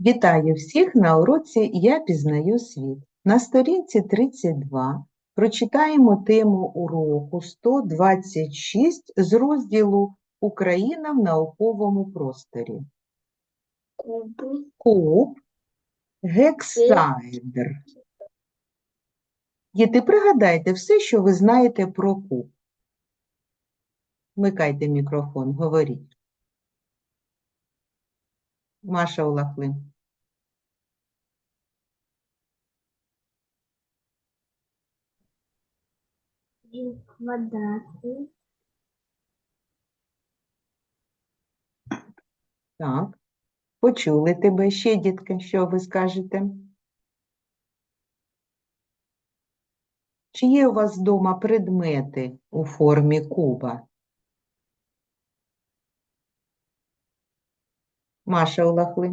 Вітаю всіх на уроці Я пізнаю світ. На сторінці 32 прочитаємо тему уроку 126 з розділу Україна в науковому просторі. Куб, Куб, гексаедр. Діти, пригадайте все, що ви знаєте про куб. Вмикайте мікрофон, говоріть. Маша він Так, почули тебе ще, дітки, що ви скажете? Чи є у вас вдома предмети у формі куба? Маша Олахли.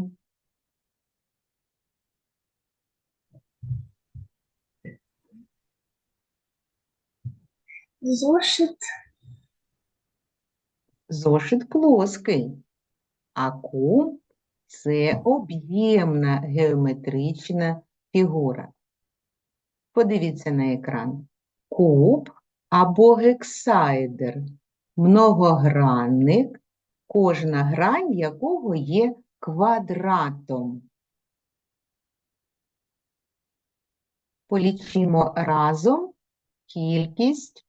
зошит, Зошит плоский, а куб – це об'ємна геометрична фігура. Подивіться на екран. Куб або гексаедр – многогранник, кожна грань якого є квадратом. Полічимо разом кількість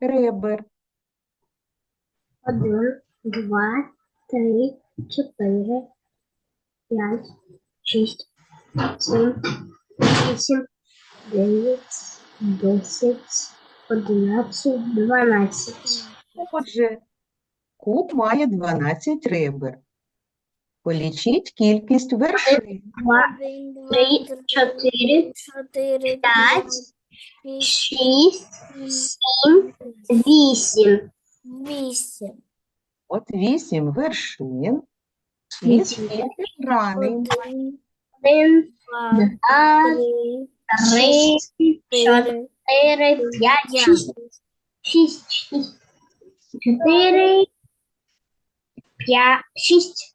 ребер. один, два, три, чотири, п'ять, шість, сім, вісім, дев'ять, десять, одинадцять, дванадцять. Отже, куб має 12 ребер. Полічіть кількість вершин. Два, три, чотири, чотири, п'ять, шість, шість, сім, вісім. вісім, От 8 вершин і Вісім. скільки граней. один, Один, два, два, три, три, чотири, чотири, п'ять, п'ять, шість. Шість, шість, чотири, п'ять, шість.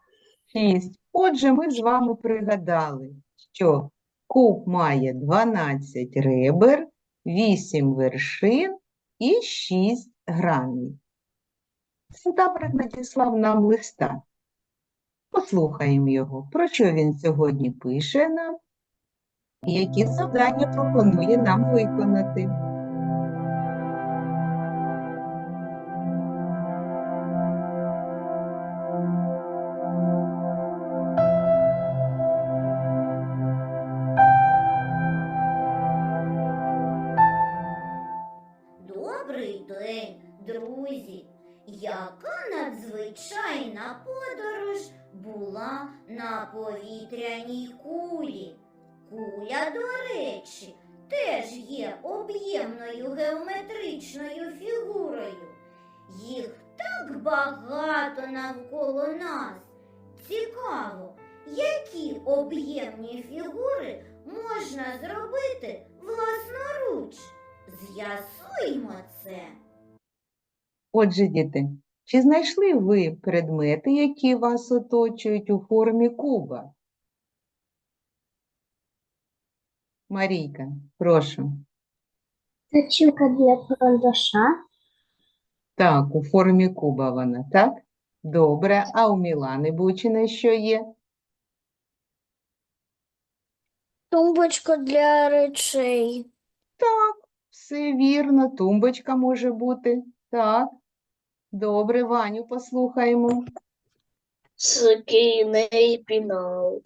6. Отже, ми з вами пригадали, що куб має 12 ребер, 8 вершин і 6 граней. Сентабрик надіслав нам листа. Послухаємо його, про що він сьогодні пише нам які завдання пропонує нам виконати. Добрий день, друзі! Яка надзвичайна подорож була на повітряній кулі? Куля, до речі, теж є об'ємною геометричною фігурою. Їх так багато навколо нас. Цікаво, які об'ємні фігури можна зробити власноруч? З'ясуймо це. Отже, діти, чи знайшли ви предмети, які вас оточують у формі куба? Марійка, прошу. Точилка для карандаша. Так, у формі куба вона, так? Добре. А у Мілани Бучиної що є? тумбочка для речей, Так, все вірно. Тумбочка може бути. Так. Добре, Ваню послухаємо. скійний пінал,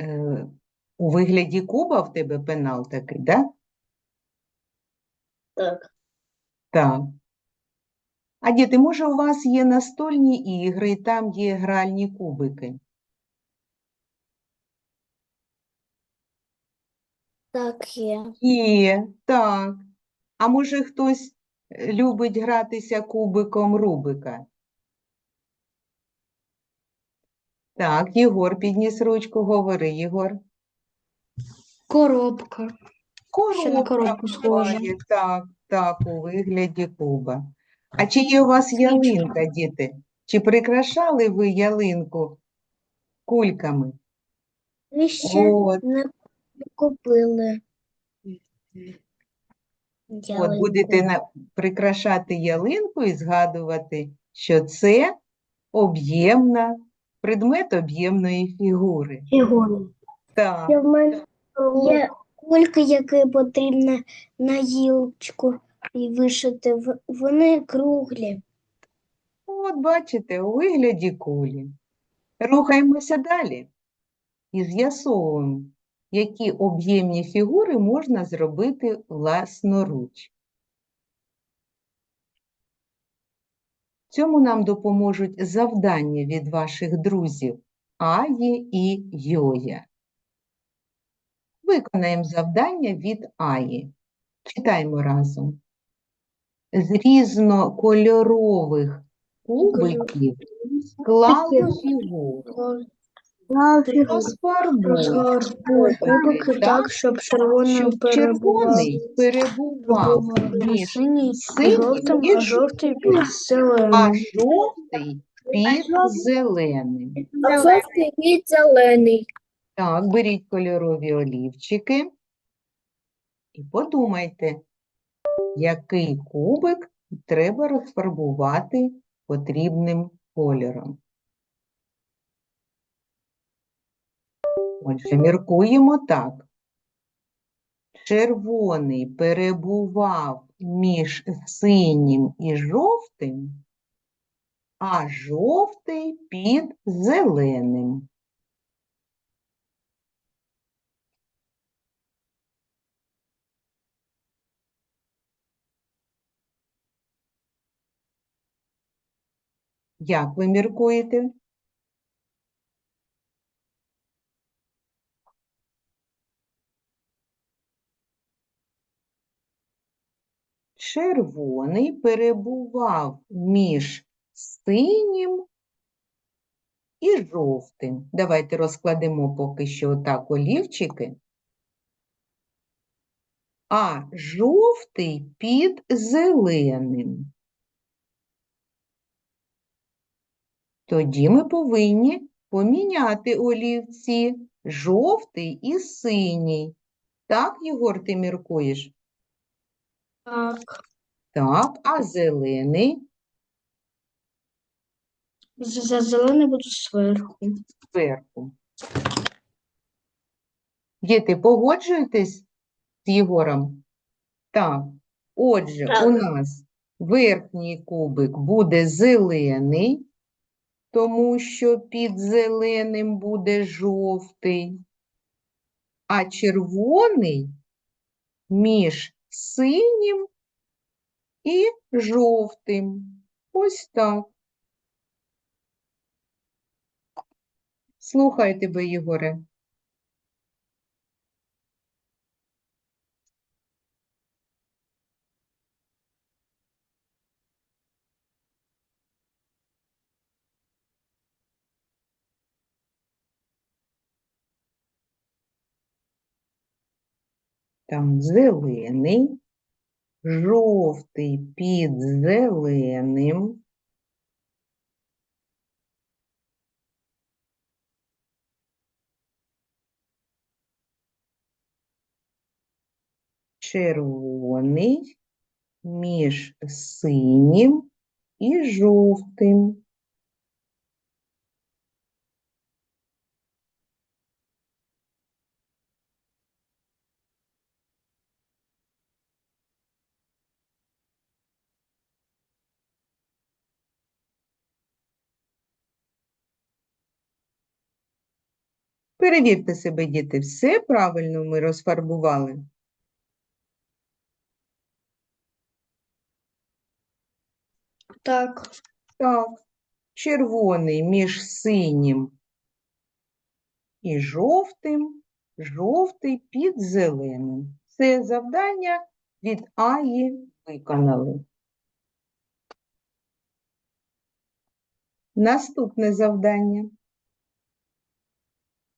Е, у вигляді куба в тебе пенал такий, да? так, Так. А діти, може, у вас є настольні ігри, і там є гральні кубики? так є, Є, так. А може, хтось е, любить гратися кубиком Рубика? Так, Єгор підніс ручку, говори, Єгор. Коробка, Ще на коробку схоже. буває, так, так, у вигляді куба. А чи є у вас ялинка, діти? Чи прикрашали ви ялинку кульками? Ми ще От, не купили. от будете на, прикрашати ялинку і згадувати, що це об'ємна, предмет об'ємної фігури. Фігури. Так, в мене є кульки, які потрібно на гілочку і вишити. Вони круглі. от бачите, у вигляді кулі. Рухаємося далі і з'ясовуємо, які об'ємні фігури можна зробити власноруч. Цьому нам допоможуть завдання від ваших друзів Аї і Йоя. Виконаємо завдання від Аї. Читаємо разом. З різнокольорових кубиків склали фігуру. Кубики так, щоб червоний перебував між синій синім і жовтий під а зелений. жовтий під зеленим. А жовтий під зелений. Так, беріть кольорові олівчики і подумайте, який кубик треба розфарбувати потрібним кольором. Отже, міркуємо так. Червоний перебував між синім і жовтим, а жовтий під зеленим. Як ви міркуєте? Червоний перебував між синім і жовтим. Давайте розкладемо поки що отак олівчики. А жовтий під зеленим. Тоді ми повинні поміняти олівці жовтий і синій. Так, Єгор, ти міркуєш? Так. Так, а зелений За зелений буду зверху. зверху. Діти, погоджуєтесь з Єгором? Так. Отже, у нас верхній кубик буде зелений, тому що під зеленим буде жовтий, а червоний між синім і жовтим. Ось так. Слухаю тебе, Ігоре. Там зелений, жовтий під зеленим, червоний між синім і жовтим. Перевірте себе, діти, все правильно ми розфарбували? Так. Так, червоний між синім і жовтим, жовтий під зеленим. Це завдання від Аї виконали. Наступне завдання.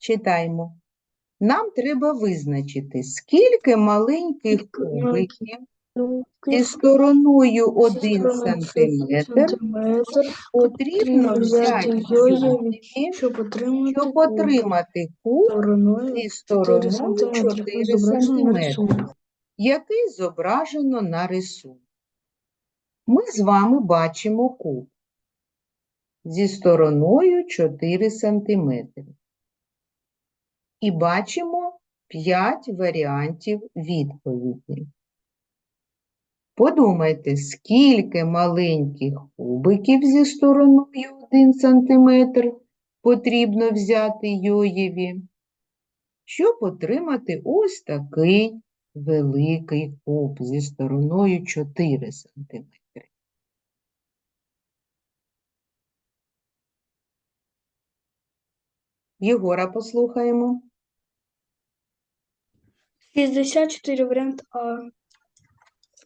Читаємо. Нам треба визначити, скільки маленьких кубиків зі стороною 1 стороною сантиметр сантиметр потрібно взяти щоб отримати куб зі стороною 4 зображено на сантиметри, рисунку. який зображено на рисунку. Ми з вами бачимо куб зі стороною 4 сантиметри. І бачимо 5 варіантів відповіді. Подумайте, скільки маленьких кубиків зі стороною 1 см потрібно взяти Йоєві, щоб отримати ось такий великий куб зі стороною 4 см. Єгора послухаємо. 64 варіант А.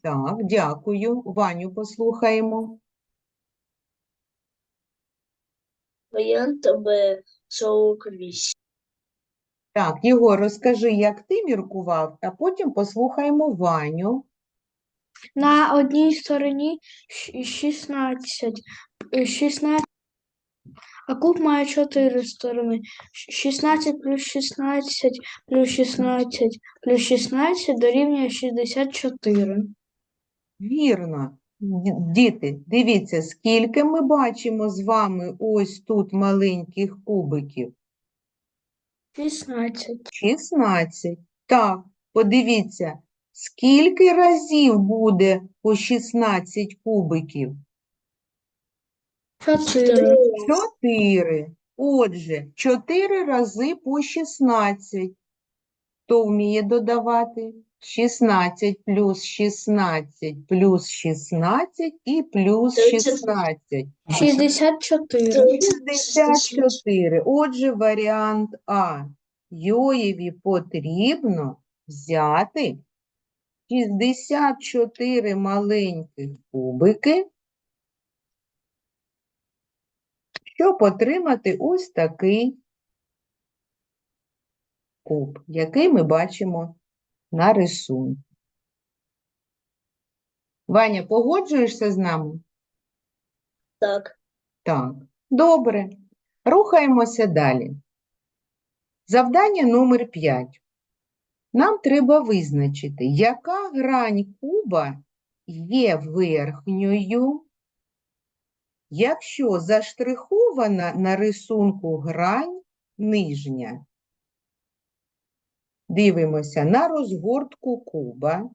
Так, дякую. Ваню послухаємо. Варіант Б 48. Так, Єгор, розкажи, як ти міркував, а потім послухаємо Ваню. На одній стороні щ- 16. е, 16. А куб має 4 сторони. Щ- 16 плюс 16 плюс 16 плюс 16 дорівнює 64. Вірно. Діти, дивіться, скільки ми бачимо з вами ось тут маленьких кубиків. 16. 16. Так, подивіться, скільки разів буде по 16 кубиків? 4. 4. Отже, 4 рази по 16. Хто вміє додавати? 16 плюс 16 плюс 16 і плюс Тридцять. 16. 64. 64. Отже, варіант А. Йоєві потрібно взяти 64 маленьких кубики, щоб отримати ось такий куб, який ми бачимо на рисунку. Ваня, погоджуєшся з нами? Так. Так, добре. Рухаємося далі. Завдання номер 5. Нам треба визначити, яка грань куба є верхньою, якщо заштрихована на рисунку грань нижня. Дивимося на розгортку куба.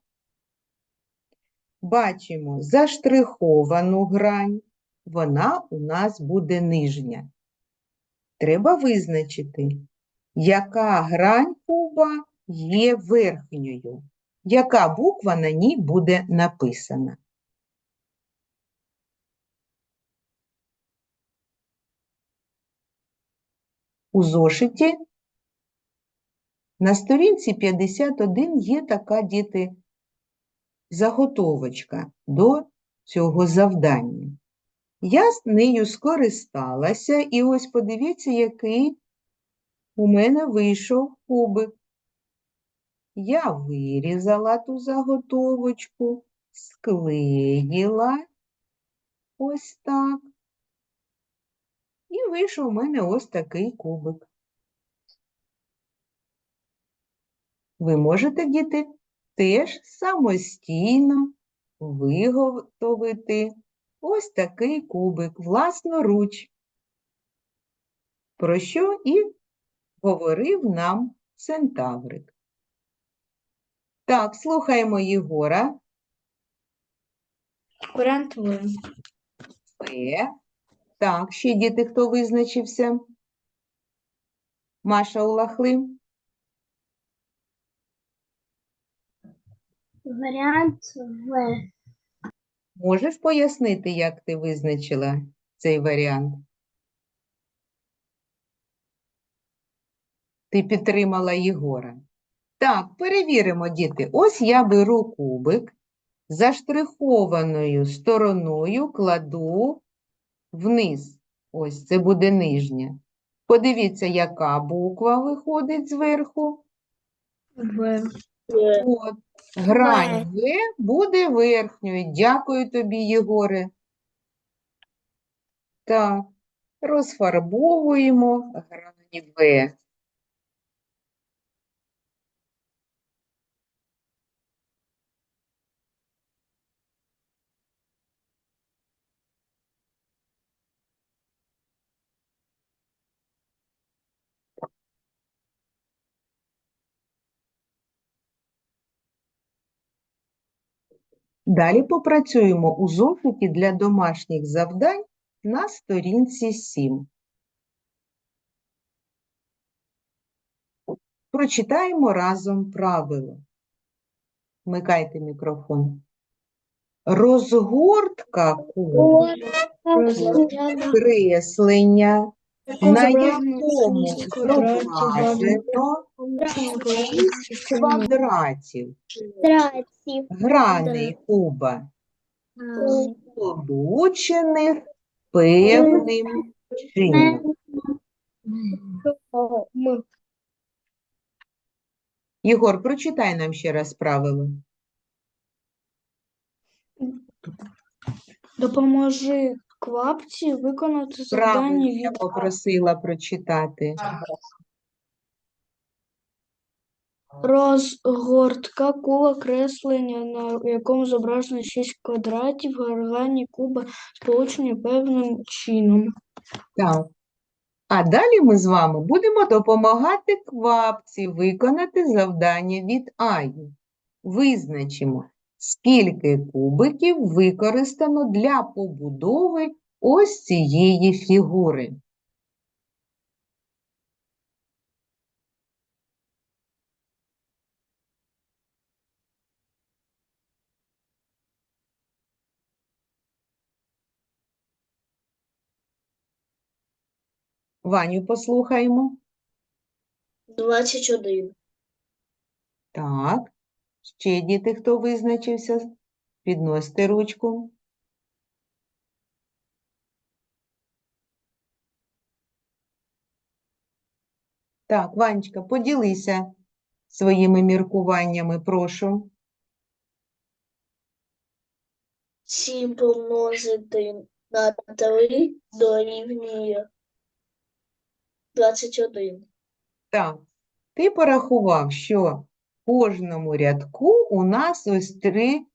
Бачимо заштриховану грань вона у нас буде нижня. Треба визначити, яка грань куба є верхньою, яка буква на ній буде написана. У зошиті на сторінці 51 є така, діти, заготовочка до цього завдання. Я з нею скористалася, і ось подивіться, який у мене вийшов кубик. Я вирізала ту заготовочку, склеїла ось так. І вийшов у мене ось такий кубик. Ви можете, діти, теж самостійно виготовити ось такий кубик власноруч, про що і говорив нам центаврик. Так, слухаємо Єгора. П. Так, ще діти, хто визначився? Маша Улахли. Варіант В. Можеш пояснити, як ти визначила цей варіант? Ти підтримала Єгора. Так, перевіримо, діти. Ось я беру кубик, заштрихованою стороною кладу вниз. Ось це буде нижня. Подивіться, яка буква виходить зверху. В. От, Грань В буде верхньою. Дякую тобі, Єгоре. Так, розфарбовуємо грані В. Далі попрацюємо у зошиті для домашніх завдань на сторінці 7. Прочитаємо разом правило. Вмикайте мікрофон. Розгортка кубу креслення, на якому зображено шість квадратів. Граней куба, сполучених певним чином. Єгор, прочитай нам ще раз правило. Допоможи квапці виконати завдання Правильно я від попросила прочитати. розгортка кула креслення, на якому зображено 6 квадратів, гаргані куба сполучені певним чином. Так. А далі ми з вами будемо допомагати квапці виконати завдання від Аї. Визначимо, скільки кубиків використано для побудови ось цієї фігури. Ваню послухаємо. 21. Так. Ще діти, хто визначився, підносьте ручку. Так, Ванечка, поділися своїми міркуваннями, прошу. 7 помножити на 3 дорівнює 21. Так, ти порахував, що кожному рядку у нас ось три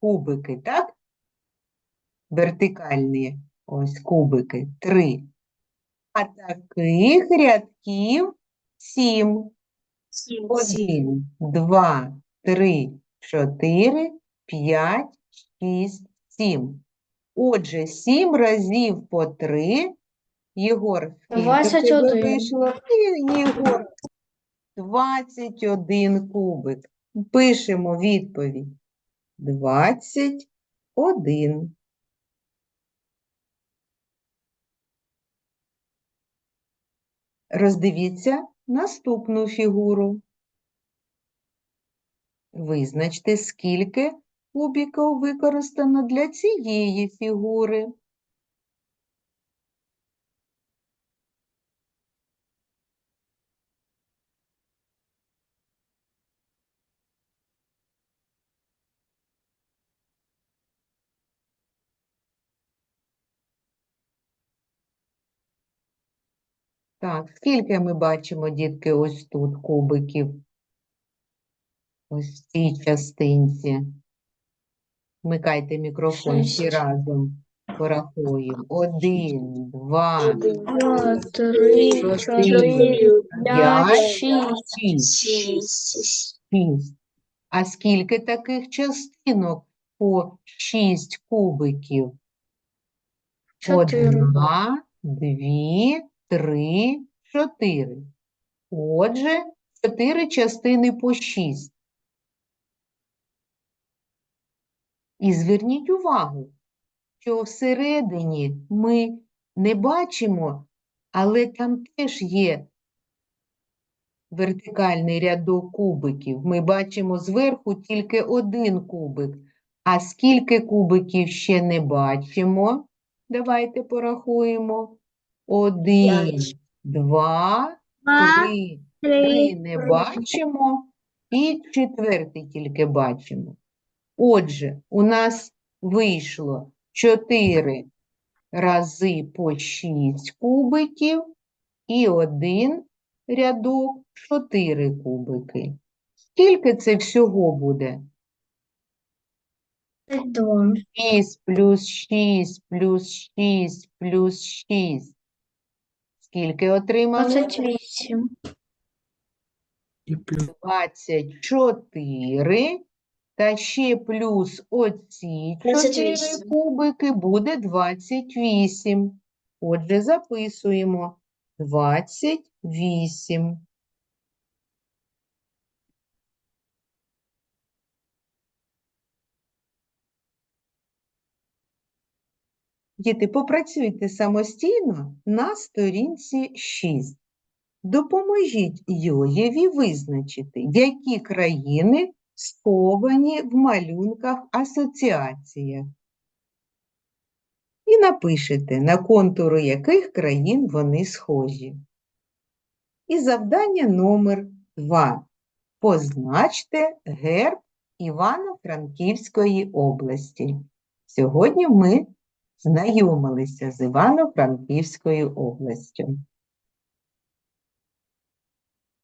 кубики, так? Вертикальні ось кубики, три. А таких рядків сім. 7. Один, два, три, чотири, п'ять, шість, сім. Отже, сім разів по три. Єгор, скільки тебе вийшло? Єгор, 21 кубик. Пишемо відповідь. 21. Роздивіться наступну фігуру. Визначте, скільки кубиків використано для цієї фігури. Так, скільки ми бачимо, дітки, ось тут кубиків? Ось в цій частинці. Вмикайте мікрофон всі разом. Порахуємо. Один, два, Два, три, чотири, п'ять, п'ять, шість. шість. 6. Шість. А скільки таких частинок по шість кубиків? Чотири. Одна, дві, три, чотири. Отже, чотири частини по шість. І зверніть увагу, що всередині ми не бачимо, але там теж є вертикальний рядок кубиків. Ми бачимо зверху тільки один кубик. А скільки кубиків ще не бачимо? Давайте порахуємо. Один, два, три. три, не бачимо. І четвертий тільки бачимо. Отже, у нас вийшло 4 рази по 6 кубиків і один рядок 4 кубики. Скільки це всього буде? 6 плюс 6 плюс 6 плюс 6. Скільки отримали? 28. 24. Та ще плюс оці 4 28. кубики буде 28. Отже, записуємо 28. Діти, попрацюйте самостійно на сторінці 6. Допоможіть Йоєві визначити, які країни сховані в малюнках асоціаціях. І напишете, на контуру яких країн вони схожі. І завдання номер 2. Позначте герб Івано-Франківської області. Сьогодні ми знайомилися з Івано-Франківською областю.